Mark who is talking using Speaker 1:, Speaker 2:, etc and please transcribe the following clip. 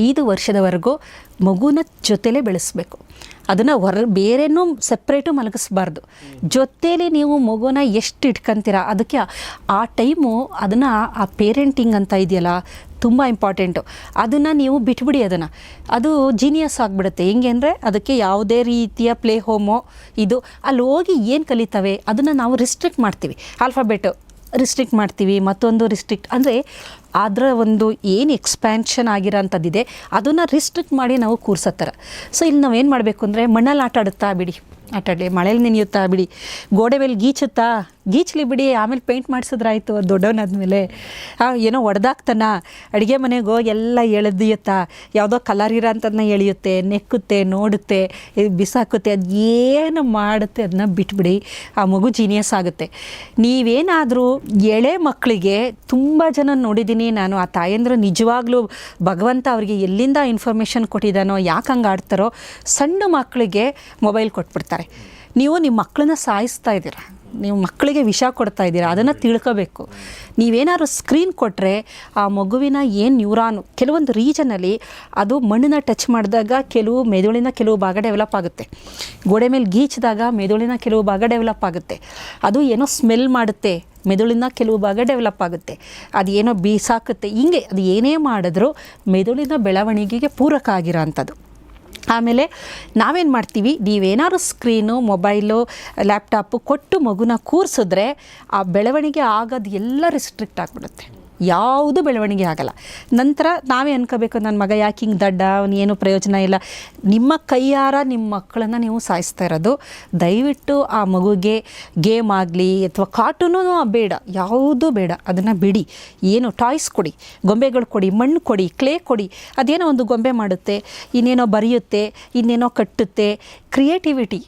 Speaker 1: ಐದು ವರ್ಷದವರೆಗೂ ಮಗುನ ಜೊತೆಲೇ ಬೆಳೆಸಬೇಕು. ಅದನ್ನು ಹೊರ ಬೇರೆನೂ ಸಪ್ರೇಟು ಮಲಗಿಸ್ಬಾರ್ದು. ಜೊತೇಲಿ ನೀವು ಮಗುನ ಎಷ್ಟು ಇಟ್ಕೊಂತೀರ? ಅದಕ್ಕೆ ಆ ಟೈಮು ಅದನ್ನು ಆ ಪೇರೆಂಟಿಂಗ್ ಅಂತ ಇದೆಯಲ್ಲ, ತುಂಬ ಇಂಪಾರ್ಟೆಂಟು ಅದನ್ನು ನೀವು ಬಿಟ್ಬಿಡಿ ಅದನ್ನು. ಅದು ಜೀನಿಯಸ್ ಆಗಿಬಿಡುತ್ತೆ. ಹೆಂಗೆ ಅಂದರೆ ಅದಕ್ಕೆ ಯಾವುದೇ ರೀತಿಯ ಪ್ಲೇ ಹೋಮೋ ಇದು ಅಲ್ಲಿ ಹೋಗಿ ಏನು ಕಲಿತವೆ, ಅದನ್ನು ನಾವು ರಿಸ್ಟ್ರಿಕ್ಟ್ ಮಾಡ್ತೀವಿ. ಆಲ್ಫಾಬೆಟು ರಿಸ್ಟ್ರಿಕ್ಟ್ ಮಾಡ್ತೀವಿ, ಮತ್ತೊಂದು ರಿಸ್ಟ್ರಿಕ್ಟ್ ಅಂದರೆ ಅದರ ಒಂದು ಏನು ಎಕ್ಸ್ಪ್ಯಾನ್ಷನ್ ಆಗಿರೋಂಥದ್ದಿದೆ, ಅದನ್ನು ರಿಸ್ಟ್ರಿಕ್ಟ್ ಮಾಡಿ ನಾವು ಕೂರ್ಸತ್ತರ. ಸೊ ಇಲ್ಲಿ ನಾವು ಏನು ಮಾಡಬೇಕು ಅಂದರೆ ಮಣ್ಣಲ್ಲಿ ಆಟ ಆಡುತ್ತಾ ಬಿಡಿ. ಆಟಾಡಲಿ ಮಳೆಯಲ್ಲಿ ನೆನೆಯುತ್ತಾ ಬಿಡಿ. ಗೋಡೆ ಮೇಲೆ ಗೀಚುತ್ತಾ ಗೀಚ್ಲಿ ಬಿಡಿ, ಆಮೇಲೆ ಪೇಂಟ್ ಮಾಡಿಸಿದ್ರಾಯ್ತು ದೊಡ್ಡವನಾದ್ಮೇಲೆ. ಏನೋ ಒಡೆದಾಗ್ತಾನ ಅಡುಗೆ ಮನೆಗೆ ಎಲ್ಲ ಎಳೆದಿಯುತ್ತಾ ಯಾವುದೋ ಕಲರ್ ಇರೋ ಅಂತದನ್ನ ಎಳೆಯುತ್ತೆ, ನೆಕ್ಕುತ್ತೆ, ನೋಡುತ್ತೆ ಬಿಸಾಕುತ್ತೆ ಅದು ಏನು ಮಾಡುತ್ತೆ ಅದನ್ನ ಬಿಟ್ಬಿಡಿ. ಆ ಮಗು ಜೀನಿಯಸ್ ಆಗುತ್ತೆ. ನೀವೇನಾದರೂ ಎಳೆ ಮಕ್ಕಳಿಗೆ ತುಂಬ ಜನ ನೋಡಿದ್ದೀನಿ. ನಾನು ಆ ತಾಯಂದ್ರೆ ನಿಜವಾಗ್ಲೂ ಭಗವಂತ ಅವರಿಗೆ ಎಲ್ಲಿಂದ ಇನ್ಫಾರ್ಮೇಷನ್ ಕೊಟ್ಟಿದ್ದಾನೋ, ಯಾಕೆ ಹಂಗೆ ಆಡ್ತಾರೋ, ಸಣ್ಣ ಮಕ್ಕಳಿಗೆ ಮೊಬೈಲ್ ಕೊಟ್ಬಿಡ್ತಾರೆ. ನೀವು ನಿಮ್ಮ ಮಕ್ಕಳನ್ನ ಸಾಯಿಸ್ತಾ ಇದ್ದೀರಾ? ನೀವು ಮಕ್ಕಳಿಗೆ ವಿಷ ಕೊಡ್ತಾ ಇದ್ದೀರಾ, ಅದನ್ನು ತಿಳ್ಕೋಬೇಕು. ನೀವೇನಾದ್ರು ಸ್ಕ್ರೀನ್ ಕೊಟ್ಟರೆ ಆ ಮಗುವಿನ ಏನು ನ್ಯೂರಾನು ಕೆಲವೊಂದು ರೀಜನಲ್ಲಿ ಅದು ಮಣ್ಣನ್ನ ಟಚ್ ಮಾಡಿದಾಗ ಕೆಲವು ಮೆದುಳಿನ ಕೆಲವು ಭಾಗ ಡೆವಲಪ್ ಆಗುತ್ತೆ. ಗೋಡೆ ಮೇಲೆ ಗೀಚಿದಾಗ ಮೆದುಳಿನ ಕೆಲವು ಭಾಗ ಡೆವಲಪ್ ಆಗುತ್ತೆ. ಅದು ಏನೋ ಸ್ಮೆಲ್ ಮಾಡುತ್ತೆ, ಮೆದುಳಿನ ಕೆಲವು ಭಾಗ ಡೆವಲಪ್ ಆಗುತ್ತೆ. ಅದು ಏನೋ ಬೀಸಾಕುತ್ತೆ, ಹಿಂಗೆ ಅದು ಏನೇ ಮಾಡಿದ್ರೂ ಮೆದುಳಿನ ಬೆಳವಣಿಗೆಗೆ ಪೂರಕ ಆಗಿರೋ ಅಂಥದ್ದು ಆಮೇಲೆ ನಾವೇನು ಮಾಡ್ತೀವಿ ನೀವೇನಾದ್ರು ಸ್ಕ್ರೀನು ಮೊಬೈಲು ಲ್ಯಾಪ್ಟಾಪು ಕೊಟ್ಟು ಮಗುನ ಕೂರಿಸಿದ್ರೆ ಆ ಬೆಳವಣಿಗೆ ಆಗೋದು ಎಲ್ಲ ರಿಸ್ಟ್ರಿಕ್ಟ್ ಆಗಿಬಿಡುತ್ತೆ. ಯಾವುದು ಬೆಳವಣಿಗೆ ಆಗಲ್ಲ. ನಂತರ ನಾವೇ ಅನ್ಕೋಬೇಕು ನನ್ನ ಮಗ ಯಾಕೆ ಹಿಂಗೆ ದಡ್ಡ ಅವನೇನು ಪ್ರಯೋಜನ ಇಲ್ಲ. ನಿಮ್ಮ ಕೈಯಾರ ನಿಮ್ಮ ಮಕ್ಕಳನ್ನು ನೀವು ಸಾಯಿಸ್ತಾ ಇರೋದು. ದಯವಿಟ್ಟು ಆ ಮಗುಗೆ ಗೇಮ್ ಆಗಲಿ ಅಥವಾ ಕಾರ್ಟೂನು ಬೇಡ, ಯಾವುದೂ ಬೇಡ. ಅದನ್ನು ಬಿಡಿ. ಏನು ಟಾಯ್ಸ್ ಕೊಡಿ, ಗೊಂಬೆಗಳು ಕೊಡಿ, ಮಣ್ಣು ಕೊಡಿ ಕ್ಲೇ ಕೊಡಿ. ಅದೇನೋ ಒಂದು ಗೊಂಬೆ ಮಾಡುತ್ತೆ, ಇನ್ನೇನೋ ಬರೆಯುತ್ತೆ, ಇನ್ನೇನೋ ಕಟ್ಟುತ್ತೆ. ಕ್ರಿಯೇಟಿವಿಟಿ